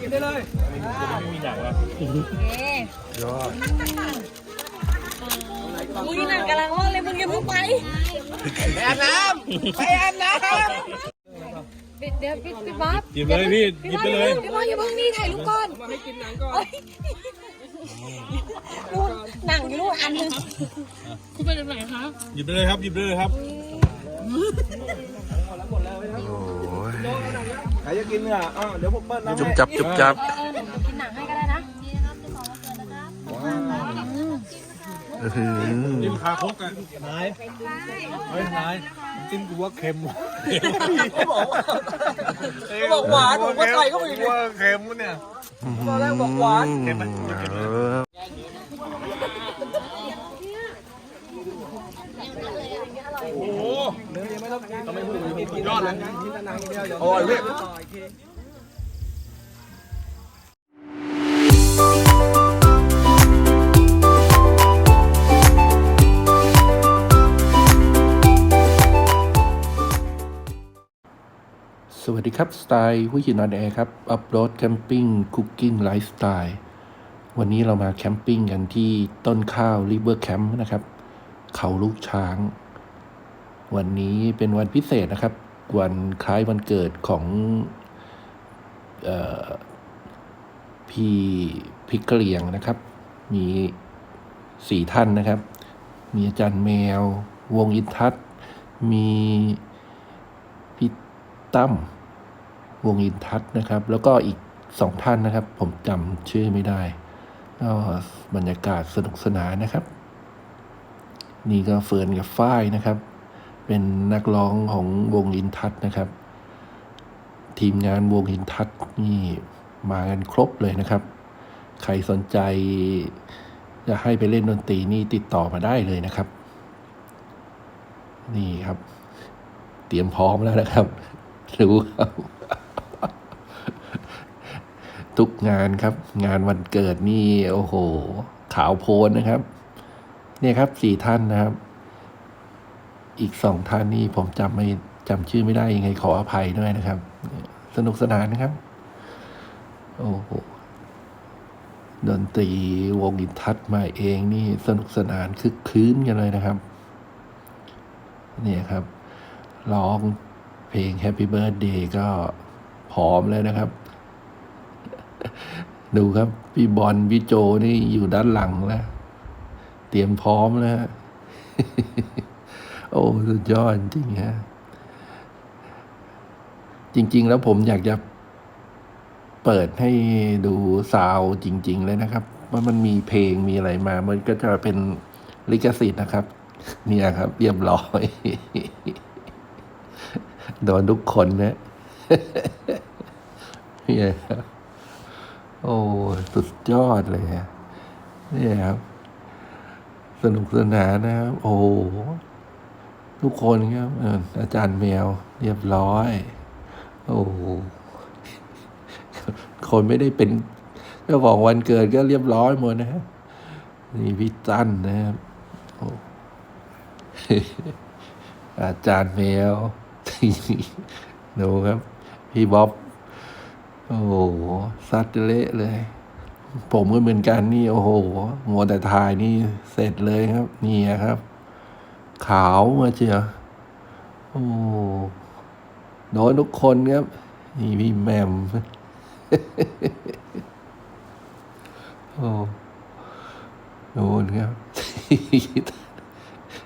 กินได้เลยไม่มีหนังวะยอดมึงนั่งกำลังร้อนเลยมึงอย่าเพิ่งไปไปอาบน้ำไปอาบน้ปิดเดี๋ยวปิดปิดบ๊อบหยิบเลยพี่หยิบไปเลยพี่บ๊อบอย่าเพิ่งนี่ถ่ายรูปก่อนำมาให้กินหนังก่อนนู่นหนังอยู่นู่นอันหนึงหยิบไปเลยครับหยิบไปเลยครับโอ้ย ใครจะกินเนี่ยอ้าวเดี๋ยวผมเปิ้ลน้ำจุบให้จับจุบจับ เออหนูกินหนังให้ก็ได้นะอื้อหือจิ้มคาคกอะนายเฮ้ยนายจิ้มกูว่าเค็มว่ะเขาบอกหวานผมก็ใส่เข้าไปอีกว่าเค็มเนี่ย ตอนแรกบอกหวาน เออ โอ้โห เนื้อยังไม่ต้องกินต้องไม่พูดเลยกิน ยอดเลย กินแต่หนังอย่างเดียวเดี๋ยวอร่อยพี่สวัสดีครับ สไตล์ผู้ยินนอนแอร์ครับ อัพโหลดแคมปิ้งคุกกิ้งไลฟ์สไตล์ วันนี้เรามาแคมปิ้งกันที่ต้นข้าวริเวอร์แคมป์นะครับ เขาลูกช้าง วันนี้เป็นวันพิเศษนะครับ วันคล้ายวันเกิดของออพี่พิกเกลียงนะครับ มีสี่ท่านนะครับ มีอาจารย์แมว วงอินทัศมีพี่ตั้มวงอินทัศน์นะครับ แล้วก็อีกสองท่านนะครับ ผมจำชื่อไม่ได้ก็บรรยากาศสนุกสนานนะครับ นี่ก็เฟิร์นกับฝ้ายนะครับ เป็นนักร้องของวงอินทัศนะครับ ทีมงานวงอินทัศน์นี่มากันครบเลยนะครับ ใครสนใจจะให้ไปเล่นดนตรีนี่ติดต่อมาได้เลยนะครับ นี่ครับ เตรียมพร้อมแล้วนะครับ รู้ครับ ทุกงานครับ งานวันเกิดนี่ โอ้โห ขาวโพลนนะครับ เนี่ยครับสี่ท่านนะครับ อีกสองท่านนี่ผมจำไม่จำชื่อไม่ได้ยังไงขออภัยด้วยนะครับ สนุกสนานนะครับ โอ้โหดนตรีวงอินทัศมาเองนี่สนุกสนานคึกคืนกันเลยนะครับ เนี่ยครับร้องเพลง Happy Birthday ก็พร้อมเลยนะครับ ดูครับ พี่บอลพี่โจนี่อยู่ด้านหลังแล้ว เตรียมพร้อมแล้ว โอ้สุดยอดจริงฮะจริง ๆ แล้วผมอยากจะเปิดให้ดูซาวจริง ๆ เลยนะครับว่ามันมีเพลงมีอะไรมา มันก็จะเป็นลิขสิทธิ์นะครับ เนี่ยครับเรียบร้อย โดนทุกคนนะเนี่ยครับโอ้สุดยอดเลยฮะเนี่ยครับ สนุกสนานนะครับ โอ้ ทุกคนครับอาจารย์แมวเรียบร้อย โอ้โหคนไม่ได้เป็นเจ้าของวันเกิดก็เรียบร้อยหมดนะฮะนี่พี่จันนะครับโอ้อาจารย์แมวดูครับ พี่บ๊อบ โอ้โหซัดเละเลย ผมก็เหมือนกันนี่ โอ้โหมัวแต่ถ่ายนี่เสร็จเลยครับ นี่ครับ ขาวมาเชียวโอ้โดนทุกคนครับ นี่พี่แหมมโอ้โดนครับ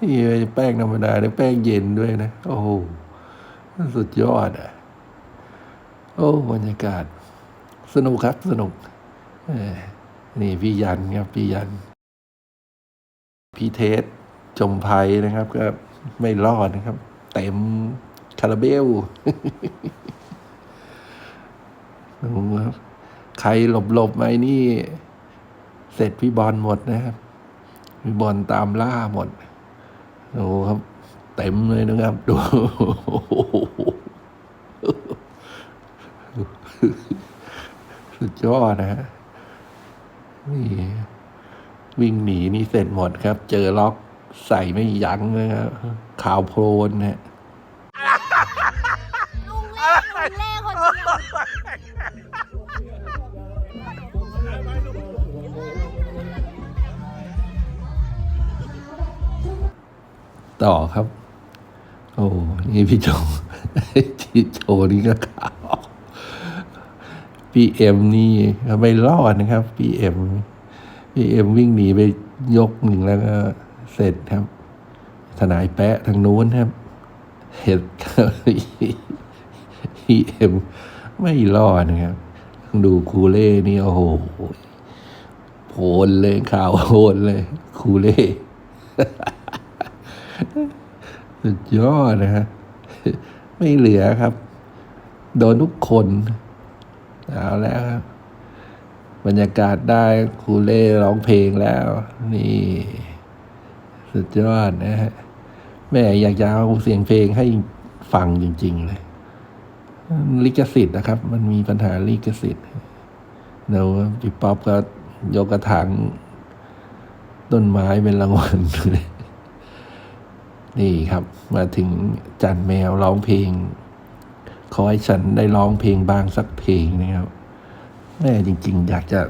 นี่ไม่ใช่แป้งธรรมดานะแป้งเย็นด้วยนะ โอ้โหสุดยอดอะ โอ้บรรยากาศ สนุกครับสนุกนี่พี่ยันครับพี่ยัน พี่เทส จมภัยนะครับ ก็ไม่รอดนะครับ เต็มคาราเบลดูครับ ใครหลบหลบๆไหมนี่ เสร็จพี่บอลหมดนะครับ พี่บอลตามล่าหมดดูครับ เต็มเลยนะครับ ดูสุดยอดนะฮะนี่วิ่งหนีนี่เสร็จหมดครับ เจอล็อก ใส่ไม่ยั้งเลยครับข่าวโพลนนะลุงเล่ลุงเล่คนเดียวต่อครับ โอ้นี่พี่โจพี่โจนี่ก็ข่าวพีเอ็มนี่ไม่รอดนะครับพีเอ็มพีเอ็มวิ่งหนีไปยกหนึ่งแล้วก็ สร็จครับ ทนายแปะทางนู้นครับเห็นพี่เอ็มไม่รอดนะครับ ดูคูเล่นี่โอ้โหโผลเลยข่าวโผลเลย คูเล่สุดยอดนะฮะไม่เหลือครับ โดนทุกคนเอาแล้วครับบรรยากาศได้คูเล่ร้องเพลงแล้ว นี่ สุดยอดนะฮะ แม่อยากจะเอาเสียงเพลงให้ฟังจริง ๆ เลย ลิขสิทธิ์นะครับ มันมีปัญหาลิขสิทธิ์เดี๋ยวพี่ป๊อปก็ยกกระถางต้นไม้เป็นรางวัลเลยนี่ครับ มาถึงจันแมวร้องเพลง ขอให้ฉันได้ร้องเพลงบางสักเพลงนะครับ แม่จริง ๆ อยากจะ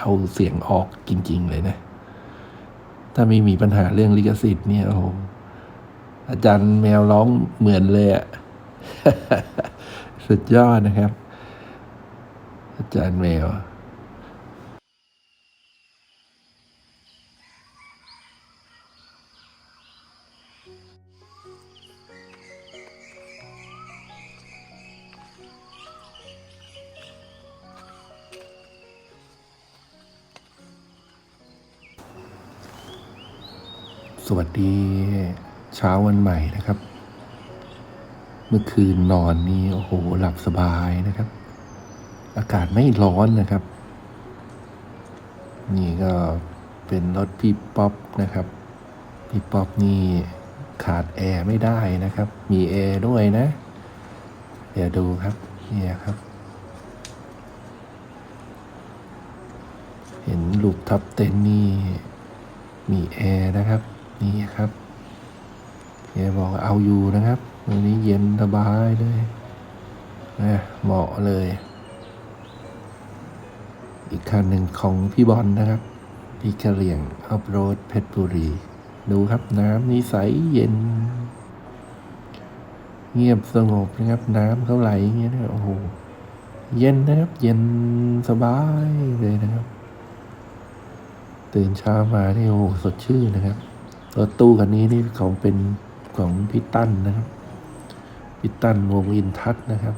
เอาเสียงออกจริง ๆ เลยนะ ถ้าไม่มีปัญหาเรื่องลิขสิทธิ์เนี่ยโอ้โหอาจารย์แมวร้องเหมือนเลยอะสุดยอดนะครับ อาจารย์แมว เช้าวันใหม่นะครับ เมื่อคืนนอนนี่โอ้โหหลับสบายนะครับ อากาศไม่ร้อนนะครับ นี่ก็เป็นรถพี่ป๊อปนะครับ พี่ป๊อปนี่ขาดแอร์ไม่ได้นะครับ มีแอร์ด้วยนะ เดี๋ยวดูครับเนี่ยครับ เห็นลูกทับเต็นนี่มีแอร์นะครับ นี่ครับ แกบอกเอาอยู่นะครับวันนี้เย็นสบายเลยนะเหมาะเลย อีกคันหนึ่งของพี่บอลนะครับ พี่กระเหลี่ยงอัพโรดเพชรบุรี ดูครับน้ำนี่ใสเย็น เงียบสงบนะครับ น้ำเขาไหลอย่างเงี้ยนะโอ้โหเย็นนะครับ เย็นสบายเลยนะครับ ตื่นเช้ามานี่โอ้โหสดชื่นนะครับรถตู้คันนี้นี่ของเป็น ของพี่ตั้นนะครับพี่ตั้นวงอินทัศนะครับ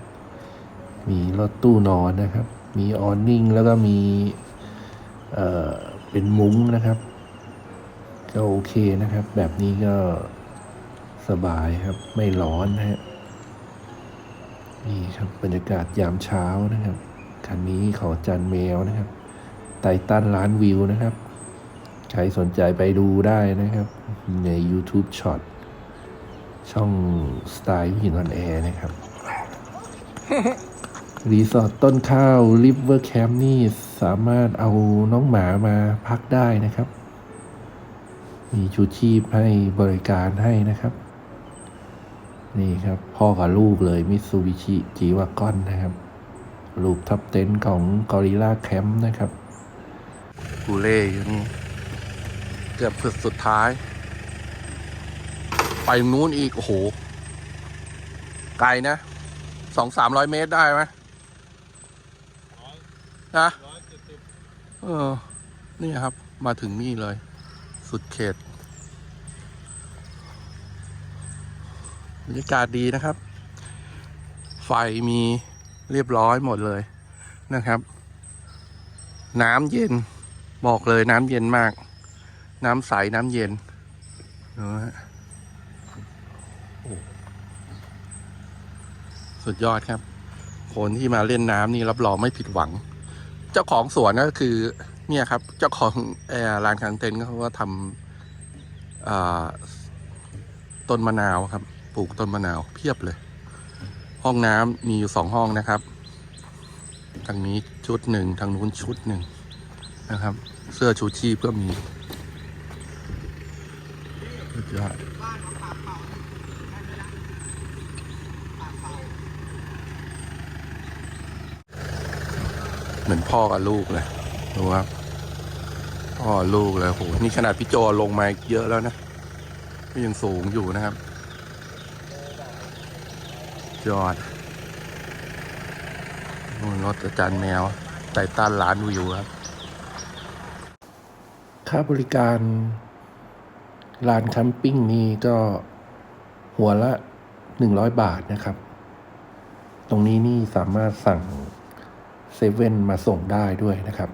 มีรถตู้นอนนะครับ มีออนนิ่งแล้วก็มีเอ่อเป็นมุ้งนะครับ ก็โอเคนะครับ แบบนี้ก็สบายครับ ไม่ร้อนนะฮะนี่ครับบรรยากาศยามเช้านะครับคันนี้ของจันแมวนะครับไตตันล้านวิวนะครับ ใครสนใจไปดูได้นะครับ ใน YouTube Short ช่องสไตล์หินวันแอร์นะครับ รีสอร์ทต้นข้าวริเวอร์แคมป์นี่สามารถเอาน้องหมามาพักได้นะครับ มีชูชีพให้บริการให้นะครับ นี่ครับ พ่อกับลูกเลยมิ t ซูบิชิจีวากอนนะครับรูปทับเต็นท์ของกอริล่าแคมป์นะครับกูเล่อยู่นี่ เกือบสุดสุดท้าย ไปนู้นอีก โอ้โห ไกลนะสองสามร้อยเมตรได้ไหมนะเออ นี่ครับ มาถึงนี่เลย สุดเขตบรรยากาศดีนะครับ ไฟมีเรียบร้อยหมดเลยนะครับ น้ำเย็นบอกเลยน้ำเย็นมาก น้ำใส น้ำเย็นนะฮะโอ้ สุดยอดครับ คนที่มาเล่นน้ำนี่รับรองไม่ผิดหวัง เจ้าของสวนก็คือ เนี่ยครับ เจ้าของแอร์ร้านคางเต็นท์เขาก็ทำอ่าต้นมะนาวครับ ปลูกต้นมะนาวเพียบเลย ห้องน้ำมีอยู่สองห้องนะครับ ทางนี้ชุดหนึ่งทางนู้นชุดหนึ่งนะครับ เสื้อชูชีพก็มีสุดยอด เหมือนพ่อกับลูกเลยดูครับพ่อลูกเลยโหนี่ขนาดพี่โจลงมาเยอะแล้วนะก็ยังสูงอยู่นะครับยอดนู่นรถอาจารย์แมวไต่ต้านลานวิวครับ ค่าบริการลานแคมปิ้งนี้ก็หัวละหนึ่งร้อยบาทนะครับ ตรงนี้นี่สามารถสั่ง เซเว่นมาส่งได้ด้วยนะครับ